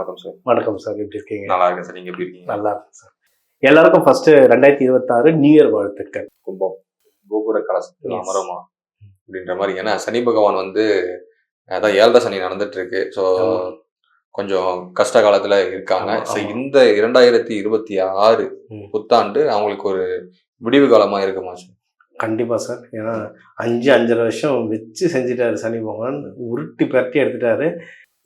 வணக்கம் சார். வணக்கம் சார் எப்படி இருக்கீங்க? நல்லா இருக்கேன் சார் நீங்க எப்படி இருக்கீங்க? நல்லா இருக்கு சார். எல்லாருக்கும் ஃபர்ஸ்ட் ரெண்டாயிரத்தி இருபத்தாறு நியூ இயர் வாழ்த்துக்கள். கும்பம். கோபுர கலசத்தில். அமரமா அப்படின்ற மாதிரி. ஏன்னா சனி பகவான் வந்து அதான் ஏழரை சனி நடந்துட்டு இருக்கு ஸோ. கொஞ்சம் கஷ்ட காலத்துல இருக்காங்க. ஸோ. இந்த இரண்டாயிரத்தி இருபத்தி ஆறு. புத்தாண்டு அவங்களுக்கு ஒரு விடிவு காலமா இருக்குமா சார்? கண்டிப்பா சார். ஏன்னா அஞ்சு அஞ்சரை வருஷம் வச்சு செஞ்சுட்டாரு சனி பகவான். உருட்டி பரட்டி எடுத்துட்டாரு.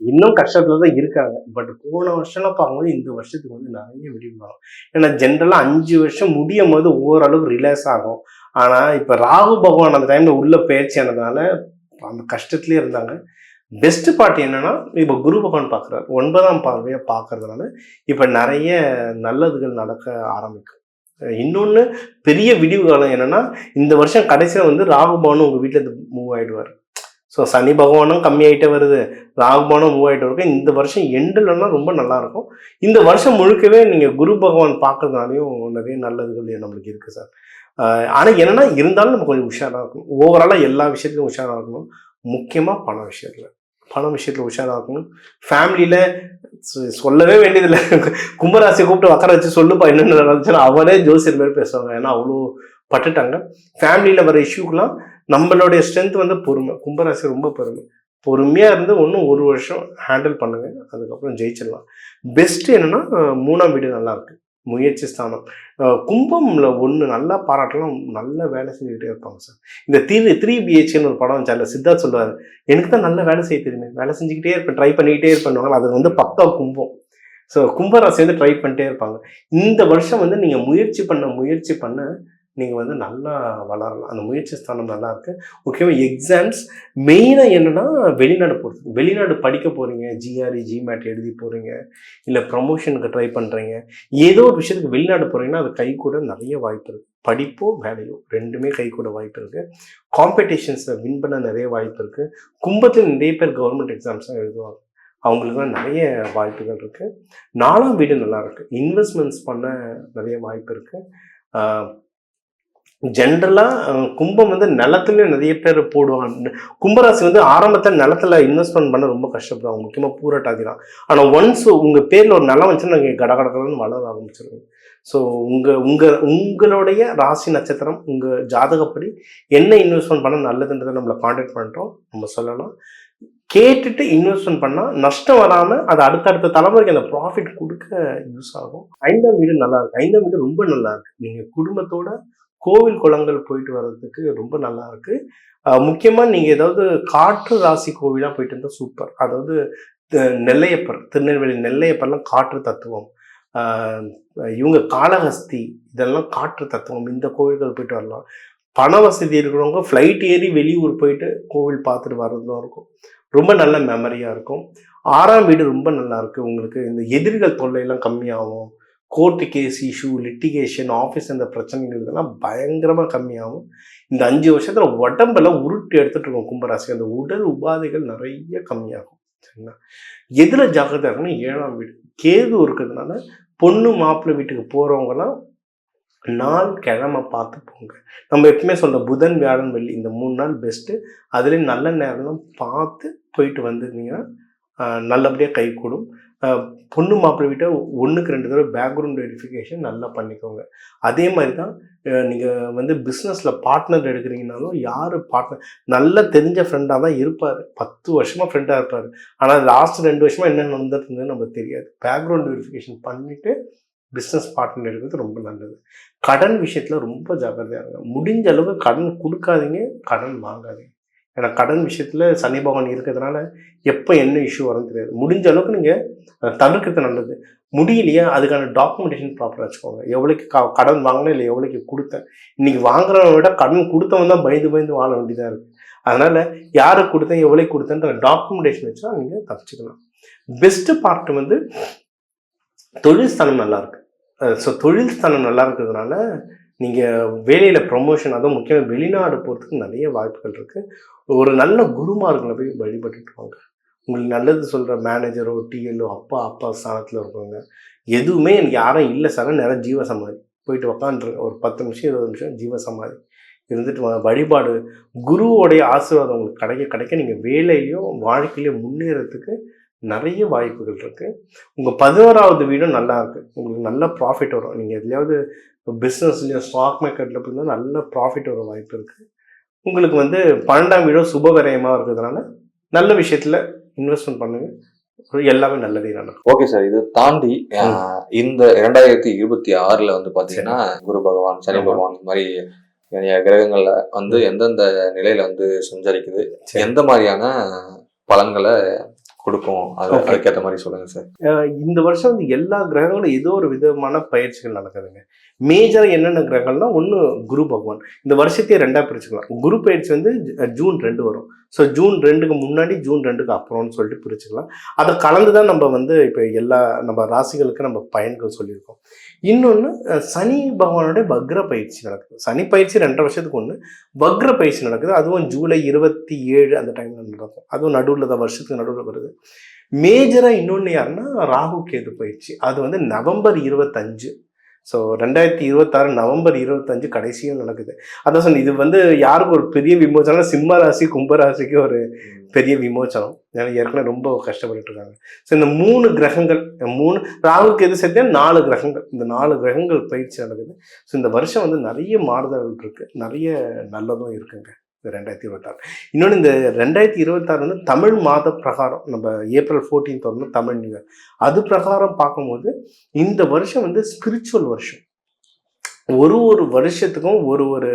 இன்னும் கஷ்டத்துல தான் இருக்காங்க. பட் போன வருஷம்லாம் பார்க்கும்போது இந்த வருஷத்துக்கு வந்து நிறைய விடிவு ஏன்னா ஜென்ரலாக அஞ்சு வருஷம் முடியும் போது ஓரளவுக்கு ரிலாக்ஸ் ஆகும். ஆனால் இப்போ ராகு பகவான் அந்த டைமில் உள்ள பயிற்சி ஆனதுனால அந்த கஷ்டத்துலேயே இருந்தாங்க. பெஸ்ட் பார்ட் என்னன்னா இப்போ குரு பகவான் பார்க்குறாரு. ஒன்பதாம் பார்வையை பார்க்கறதுனால இப்போ நிறைய நல்லதுகள் நடக்க ஆரம்பிக்கும். இன்னொன்று பெரிய விடிவு காலம் என்னன்னா இந்த வருஷம் கடைசியில் வந்து ராகுபானும் உங்கள் வீட்டில் மூவ் ஆகிடுவார் ஸோ சனி பகவானும் கம்மியாயிட்டே வருது. ராகுபானும் மூவ் ஆகிட்டு வருது இந்த வருஷம் எண்டுலன்னா ரொம்ப நல்லாயிருக்கும் இந்த வருஷம் முழுக்கவே நீங்கள் குரு பகவான் பார்க்கறதுனாலையும் நிறைய நல்லதுகள் நம்மளுக்கு இருக்குது சார் ஆனால் என்னென்னா இருந்தாலும் நம்ம கொஞ்சம் உஷாராக இருக்கணும். ஓவராலாக எல்லா விஷயத்துலையும் உஷாராக இருக்கணும். முக்கியமாக பண விஷயத்தில். பண விஷயத்தில் உஷாராக இருக்கணும். ஃபேமிலியில் சொல்லவே வேண்டியதில்லை. கும்பராசியை கூப்பிட்டு உட்கார வச்சு சொல்லுப்பா என்னென்ன நடந்துச்சுன்னா அவரே ஜோசியர் மாதிரி பேசுவாங்க. ஏன்னா அவ்வளோ பட்டுட்டாங்க. ஃபேமிலியில் வர இஷ்யூக்கெலாம் நம்மளுடைய ஸ்ட்ரென்த் வந்து பொறுமை. கும்பராசி ரொம்ப பொறுமை. பொறுமையாக இருந்து ஒன்றும் ஒரு வருஷம் ஹேண்டில் பண்ணுங்க. அதுக்கப்புறம் ஜெயிச்சிடலாம். பெஸ்ட் என்னன்னா மூணாம் வீடு நல்லா இருக்கு. முயற்சி ஸ்தானம். கும்பம்ல ஒன்று நல்லா பாராட்டலாம். நல்லா வேலை செஞ்சுக்கிட்டே இருப்பாங்க சார். இந்த த்ரீ த்ரீ பிஹெச்னு ஒரு படம் வந்துச்சு அதில் சித்தார்த் சொல்லுவார். எனக்கு தான் நல்ல வேலை செய்ய தெரியுமே. வேலை செஞ்சுக்கிட்டே இருப்பேன். ட்ரை பண்ணிக்கிட்டே இருப்பேன். அது வந்து பக்கா கும்பம். ஸோ கும்பராசி வந்து ட்ரை பண்ணிட்டே இருப்பாங்க. இந்த வருஷம் வந்து நீங்கள் முயற்சி பண்ண முயற்சி பண்ண நீங்கள் வந்து நல்லா வளரலாம். அந்த முயற்சி ஸ்தானம் நல்லாயிருக்கு முக்கியமாக எக்ஸாம்ஸ் மெயினாக என்னென்னா வெளிநாடு போகிறது வெளிநாடு படிக்க போகிறீங்க ஜிஆர்இ ஜிமேட் எழுதி போகிறீங்க இல்லை ப்ரமோஷனுக்கு ட்ரை பண்ணுறீங்க ஏதோ ஒரு விஷயத்துக்கு வெளிநாடு போகிறீங்கன்னா அது கை கூட நிறைய வாய்ப்பு இருக்குது படிப்போ வேலையோ ரெண்டுமே கை கூட வாய்ப்பு இருக்குது காம்படிஷன்ஸில் வின் பண்ண நிறைய வாய்ப்பு இருக்குது கும்பத்தில் நிறைய பேர் கவர்மெண்ட் எக்ஸாம்ஸ் தான் எழுதுவாங்க. அவங்களுக்குலாம் நிறைய வாய்ப்புகள் இருக்குது நாலாம் வீடு நல்லாயிருக்கு இன்வெஸ்ட்மெண்ட்ஸ் பண்ண நிறைய வாய்ப்பு இருக்குது ஜென்ரலாக கும்பம் வந்து நிலத்துலேயும் நிறைய பேர் போடுவாங்க. கும்பராசி வந்து ஆரம்பத்தில் நிலத்துல இன்வெஸ்ட்மெண்ட் பண்ண ரொம்ப கஷ்டப்படுவாங்க. முக்கியமாக பூரட்டாதி தான். ஆனால் ஒன்ஸ் உங்கள் பேரில் ஒரு நிலம் வச்சுன்னா நீங்கள் கடகடகடன்னு வளர ஆரம்பிச்சிருவீங்க. ஸோ உங்கள் உங்கள் உங்களுடைய ராசி நட்சத்திரம் உங்கள் ஜாதகப்படி என்ன இன்வெஸ்ட்மெண்ட் பண்ண நல்லதுன்றதை நம்மளை காண்டாக்ட் பண்ணுறோம் நம்ம சொல்லலாம். கேட்டுட்டு இன்வெஸ்ட்மெண்ட் பண்ணால் நஷ்டம் வராமல் அது அடுத்தடுத்த தலைமுறைக்கு அந்த ப்ராஃபிட் கொடுக்க யூஸ் ஆகும். ஐந்தாம் வீடு நல்லா இருக்கு. ஐந்தாம் வீடு ரொம்ப நல்லா இருக்கு. நீங்கள் குடும்பத்தோட கோவில் குளங்கள் போயிட்டு வர்றதுக்கு ரொம்ப நல்லா இருக்கு முக்கியமாக நீங்கள் ஏதாவது காற்று ராசி கோவிலாக போயிட்டு இருந்தால் சூப்பர். அதாவது நெல்லையப்பர் திருநெல்வேலி நெல்லையப்பர்லாம் காற்று தத்துவம். இவங்க காளஹஸ்தி இதெல்லாம் காற்று தத்துவம். இந்த கோவில்கள் போயிட்டு வரலாம். பண வசதி இருக்கிறவங்க ஃப்ளைட் ஏறி வெளியூர் போயிட்டு கோவில் பார்த்துட்டு வர்றதும் இருக்கும். ரொம்ப நல்ல மெமரியாக இருக்கும். ஆறாம் வீடு ரொம்ப நல்லா இருக்கு உங்களுக்கு இந்த எதிரிகள் தொல்லையெல்லாம் கம்மியாகும். Court case issue litigation office அந்த பிரச்சனைகள் இதெல்லாம் பயங்கரமாக கம்மியாகும். இந்த அஞ்சு வருஷத்தில் உடம்பெல்லாம் உருட்டு எடுத்துகிட்டு இருக்கும் கும்பராசி. அந்த உடல் உபாதைகள் நிறைய கம்மியாகும். சரிங்களா? எதில் ஜாக்கிரதை இருக்கணும்? ஏழாம் வீடு. கேது இருக்கிறதுனால பொண்ணு மாப்பிள்ளை வீட்டுக்கு போகிறவங்கலாம் நாள் கிழமை பார்த்து போங்க. நம்ம எப்பவுமே சொல்கிறோம் புதன் வியாழன் வெள்ளி இந்த மூணு நாள் பெஸ்ட்டு அதுலேயும் நல்ல நேரம் பார்த்து போயிட்டு வந்திருந்தீங்கன்னா நல்லபடியாக கை கூடும். பொண்ணு மாப்பிள்ளை வீட்டை ஒன்றுக்கு ரெண்டு தடவை பேக்ரவுண்ட் வெரிஃபிகேஷன் நல்லா பண்ணிக்கோங்க. அதே மாதிரி தான் நீங்கள் வந்து பிஸ்னஸில் பார்ட்னர் எடுக்கிறீங்கனாலும் யார் பார்ட்னர் நல்லா தெரிஞ்ச ஃப்ரெண்டாக தான் இருப்பார். பத்து வருஷமாக ஃப்ரெண்டாக இருப்பார். ஆனால் லாஸ்ட் ரெண்டு வருஷமாக என்ன நடந்துட்டு நமக்கு தெரியாது. பேக்ரவுண்ட் வெரிஃபிகேஷன் பண்ணிவிட்டு பிஸ்னஸ் பார்ட்னர் எடுக்கிறது ரொம்ப நல்லது. கடன் விஷயத்தில் ரொம்ப ஜாக்கிரதையாக இருங்க. முடிஞ்ச அளவு கடன் கொடுக்காதீங்க கடன் வாங்காதீங்க. ஏன்னா கடன் விஷயத்தில் சனி பகவான் இருக்கிறதுனால எப்போ என்ன இஷ்யூ வரும் தெரியாது. முடிஞ்ச அளவுக்கு நீங்கள் தவிர்க்கிறது நல்லது. முடியலையா அதுக்கான டாக்குமெண்டேஷன் ப்ராப்பராக வச்சுக்கோங்க. எவ்வளோக்கு க கடன் வாங்கினேன் இல்லை எவ்வளோக்கு கொடுத்தேன். இன்னைக்கு வாங்குறவனை விட கடன் கொடுத்தவன் தான் பயந்து பயந்து வாழ வேண்டியதாக இருக்குது அதனால் யாருக்கு கொடுத்தேன் எவ்வளோக்கு கொடுத்தேன்ற டாக்குமெண்டேஷன் வச்சா நீங்கள் தப்பிச்சுக்கலாம். பெஸ்ட்டு பார்ட் வந்து தொழில் ஸ்தானம் நல்லாயிருக்கு ஸோ தொழில் ஸ்தானம் நல்லா இருக்கிறதுனால நீங்கள் வேலையில் ப்ரொமோஷன் அதுவும் முக்கியமாக வெளிநாடு போகிறதுக்கு நிறைய வாய்ப்புகள் இருக்குது ஒரு நல்ல குருமார்களை போய் வழிபட்டுட்டு வாங்க உங்களுக்கு நல்லது சொல்கிற மேனேஜரோ டிஎல்ஓ அப்பா அப்பா ஸ்தானத்தில் இருக்கவங்க எதுவுமே எனக்கு யாரும் இல்லை சார் நேரம் ஜீவ சமாதி போயிட்டு உக்காந்துருங்க ஒரு பத்து நிமிஷம் இருபது நிமிஷம் ஜீவ சமாதி இருந்துட்டு வாங்க வழிபாடு. குருவோடைய ஆசீர்வாதம் உங்களுக்கு கிடைக்க கிடைக்க நீங்கள் வேலையிலையும் வாழ்க்கையிலையும் முன்னேறதுக்கு நிறைய வாய்ப்புகள் இருக்குது உங்கள் பதினோராவது வீடும் நல்லா இருக்குது உங்களுக்கு நல்ல ப்ராஃபிட் வரும். நீங்கள் எதுலையாவது பிஸ்னஸ்லயும் ஸ்டாக் மார்க்கெட்ல போய் நல்ல ப்ராஃபிட் வர வாய்ப்பு இருக்கு. உங்களுக்கு வந்து பன்னெண்டாம் வீடும் சுப விரயமா இருக்கிறதுனால நல்ல விஷயத்துல இன்வெஸ்ட்மெண்ட் பண்ணுங்க. எல்லாமே நல்லதே நடக்கும். ஓகே சார் இது தாண்டி இந்த இரண்டாயிரத்தி இருபத்தி ஆறுல வந்து பாத்தீங்கன்னா குரு பகவான் சனி. பகவான் இந்த மாதிரி கிரகங்கள்ல வந்து எந்தெந்த நிலையில வந்து சஞ்சரிக்குது சரி. எந்த மாதிரியான பலன்களை கொடுக்கும். அதுக்கேற்ற மாதிரி சொல்லுங்க சார் இந்த வருஷம் வந்து எல்லா கிரகங்களும் ஏதோ ஒரு விதமான பயிற்சிகள் நடக்குதுங்க. மேஜரா என்னென்ன கிரகங்கள்னா ஒன்று குரு பகவான். இந்த வருஷத்தையே ரெண்டா பிரிச்சுக்கலாம். குரு பயிற்சி வந்து ஜூன் ரெண்டு வரும். ஸோ ஜூன் ரெண்டுக்கு முன்னாடி ஜூன் ரெண்டுக்கு அப்புறம்னு சொல்லிட்டு பிரிச்சுக்கலாம். அதை கலந்து தான் நம்ம வந்து இப்போ எல்லா நம்ம ராசிகளுக்கு நம்ம பயன்கள் சொல்லியிருக்கோம். இன்னொன்று சனி பகவானுடைய வக்ர பயிற்சி நடக்குது. சனி பயிற்சி ரெண்டரை வருஷத்துக்கு ஒன்று வக்ர பயிற்சி நடக்குது. அதுவும் ஜூலை இருபத்தி ஏழு அந்த டைம்ல நடக்கும். அதுவும் நடுவில் தான் வருஷத்துக்கு நடுவில் வருது. மேஜராக இன்னொன்று யாருன்னா ராகு கேது பயிற்சி. அது வந்து நவம்பர் இருபத்தஞ்சு. ஸோ ரெண்டாயிரத்தி இருபத்தாறு நவம்பர் இருபத்தஞ்சு கடைசியும் நடக்குது. அதான் சொன்ன இது வந்து யாருக்கு ஒரு பெரிய விமோச்சனம் சிம்ம ராசி கும்பராசிக்கு ஒரு பெரிய விமோசனம். ஏன்னா ஏற்கனவே ரொம்ப கஷ்டப்பட்டுட்டு இருக்காங்க. ஸோ இந்த மூணு கிரகங்கள் மூணு ராகுக்கு எது சேர்த்தா நாலு கிரகங்கள். இந்த நாலு கிரகங்கள் பயிற்சி நடக்குது. ஸோ இந்த வருஷம் வந்து நிறைய மாறுதல்கள் இருக்குது நிறைய நல்லதும் இருக்குங்க. இந்த ரெண்டாயிரத்தி இருபத்தாறு. இன்னொன்று இந்த ரெண்டாயிரத்தி இருபத்தாறு வந்து தமிழ் மாத பிரகாரம் நம்ம ஏப்ரல் 14th வந்து தமிழ் நியூ இயர் அது பிரகாரம் பார்க்கும்போது இந்த வருஷம் வந்து ஸ்பிரிச்சுவல் வருஷம். ஒரு ஒரு வருஷத்துக்கும் ஒரு ஒரு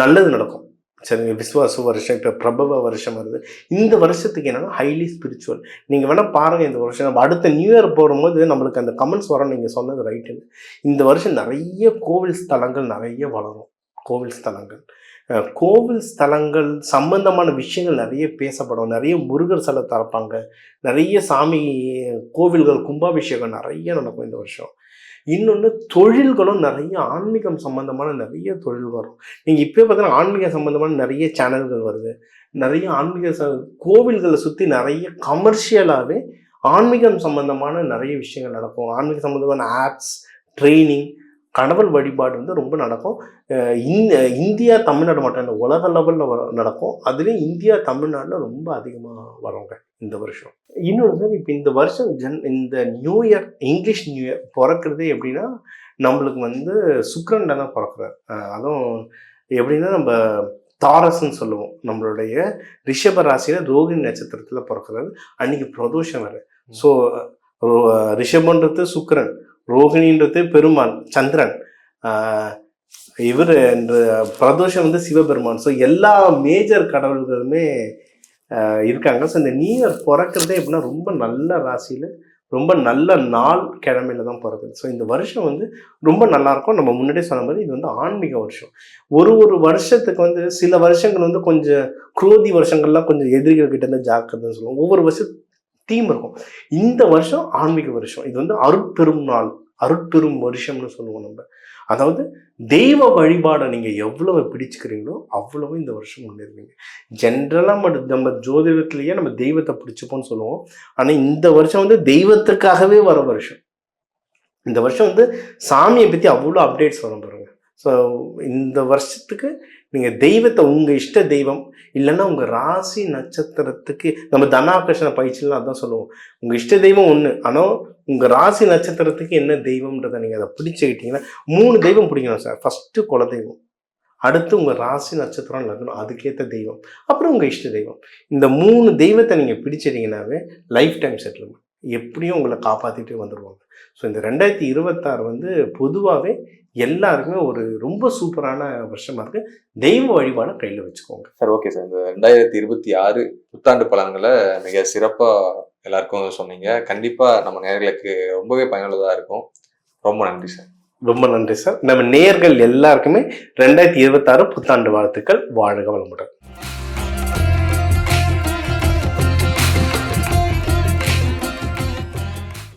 நல்லது நடக்கும். சரிங்க விஸ்வாச வருஷம் இப்போ பிரபவ வருஷம் வருது. இந்த வருஷத்துக்கு என்னென்னா ஹைலி ஸ்பிரிச்சுவல் நீங்கள் வேணால் பாருங்கள் இந்த வருஷம். நம்ம அடுத்த நியூ இயர் போகும்போது நம்மளுக்கு அந்த கமெண்ட்ஸ் வரும் நீங்கள் சொன்னது ரைட்டுன்னு இந்த வருஷம் நிறைய கோவில் ஸ்தலங்கள் நிறைய வளரும். கோவில் ஸ்தலங்கள். கோவில் ஸ்தலங்கள் சம்பந்தமான விஷயங்கள் நிறைய பேசப்படும். நிறைய முருகர் சிலை திறப்பாங்க. நிறைய சாமி கோவில்கள் கும்பாபிஷேகம் நிறைய நடக்கும் இந்த வருஷம். இன்னொன்று தொழில்களும் நிறைய ஆன்மீகம் சம்பந்தமான நிறைய தொழில் வரும். நீங்கள் இப்போ பார்த்தீங்கன்னா ஆன்மீக சம்பந்தமான நிறைய சேனல்கள் வருது. நிறைய ஆன்மீக ச கோவில்களை சுற்றி நிறைய கமர்ஷியலாகவே ஆன்மீகம் சம்பந்தமான நிறைய விஷயங்கள் நடக்கும். ஆன்மீக சம்பந்தமான ஆப்ஸ் ட்ரைனிங் கடவுள் வழிபாடு வந்து ரொம்ப நடக்கும். இந்தியா தமிழ்நாடு மட்டும் இல்லை உலக லெவலில் நடக்கும். அதுலேயும் இந்தியா தமிழ்நாட்டில் ரொம்ப அதிகமாக வருங்க இந்த வருஷம். இன்னொன்று சார் இப்போ இந்த வருஷம் ஜன் இந்த new year English new year பிறக்கிறதே எப்படின்னா நம்மளுக்கு வந்து சுக்கிரன்ல தான் பிறக்கிறார். அதுவும் எப்படின்னா நம்ம தாரஸ்ன்னு சொல்லுவோம். நம்மளுடைய ரிஷப ராசியில ரோகிணி நட்சத்திரத்துல பிறக்கிறாரு. அன்னைக்கு பிரதோஷம் வேறு. ஸோ ரிஷபன்றது சுக்கிரன். ரோகிணின்றது பெருமான் சந்திரன். இவர் இவர் பிரதோஷம் வந்து சிவபெருமான். ஸோ எல்லா மேஜர் கடவுள்களுமே இருக்காங்க. ஸோ இந்த நியூ இயர் பிறக்கிறதே எப்படின்னா ரொம்ப நல்ல ராசியில் ரொம்ப நல்ல நாள் கிழமையில தான் பிறக்குது. ஸோ இந்த வருஷம் வந்து ரொம்ப நல்லாயிருக்கும் நம்ம முன்னாடியே சொன்ன மாதிரி இது வந்து ஆன்மீக வருஷம். ஒரு ஒரு வருஷத்துக்கு வந்து சில வருஷங்கள் வந்து கொஞ்சம் குரோதி வருஷங்கள்லாம் கொஞ்சம் எதிரிகள் கிட்ட இருந்து ஜாக்கிரதைன்னு சொல்லுவோம் ஒவ்வொரு வருஷம் தீம் இருக்கும். இந்த வருஷம் ஆன்மீக வருஷம். இது வந்து அருட்பெரும் நாள் அருட்பெரும் வருஷம்னு சொல்லுவோம் நம்ம. அதாவது தெய்வ வழிபாடை நீங்கள் எவ்வளவு பிடிச்சுக்கிறீங்களோ அவ்வளவு இந்த வருஷம் முன்னேறுவீங்க. ஜென்ரலாக நம்ம நம்ம ஜோதிடத்துலேயே நம்ம தெய்வத்தை பிடிச்சிப்போம்னு சொல்லுவோம். ஆனால் இந்த வருஷம் வந்து தெய்வத்துக்காகவே வர வருஷம். இந்த வருஷம் வந்து சாமியை பற்றி அவ்வளோ அப்டேட்ஸ் வரும் பாருங்க. ஸோ இந்த வருஷத்துக்கு நீங்கள் தெய்வத்தை உங்கள் இஷ்ட தெய்வம் இல்லைன்னா உங்கள் ராசி நட்சத்திரத்துக்கு நம்ம தனாகர்ஷண பயிற்சிலாம் அதான் சொல்லுவோம். உங்கள் இஷ்ட தெய்வம் ஒன்று ஆனால் உங்கள் ராசி நட்சத்திரத்துக்கு என்ன தெய்வம்ன்றதை நீங்கள் அதை பிடிச்சிக்கிட்டீங்கன்னா மூணு தெய்வம் பிடிக்கணும் சார். ஃபஸ்ட்டு குலதெய்வம் அடுத்து உங்கள் ராசி நட்சத்திரம் லக்னம் அதுக்கேற்ற தெய்வம் அப்புறம் உங்கள் இஷ்ட தெய்வம். இந்த மூணு தெய்வத்தை நீங்கள் பிடிச்சிட்டீங்கன்னாவே லைஃப் டைம் செட்டில்மெண்ட் எப்படியும் உங்களை காப்பாத்திட்டு வந்துடுவாங்க ஸோ இந்த ரெண்டாயிரத்தி இருபத்தாறு வந்து பொதுவாகவே எல்லாருக்குமே ஒரு ரொம்ப சூப்பரான வருஷமா இருக்கு. தெய்வ வழிபாடை கையில் வச்சுக்கோங்க. Sir okay sir. இந்த ரெண்டாயிரத்தி இருபத்தி ஆறு புத்தாண்டு பலன்களை மிக சிறப்பா எல்லாருக்கும் சொன்னீங்க. கண்டிப்பா நம்ம நேர்களுக்கு ரொம்பவே பயனுள்ளதா இருக்கும். ரொம்ப நன்றி சார். ரொம்ப நன்றி சார். நம்ம நேர்கள் எல்லாருக்குமே ரெண்டாயிரத்தி இருபத்தாறு புத்தாண்டு வாழ்த்துக்கள். வாழ்க வளமுடன்.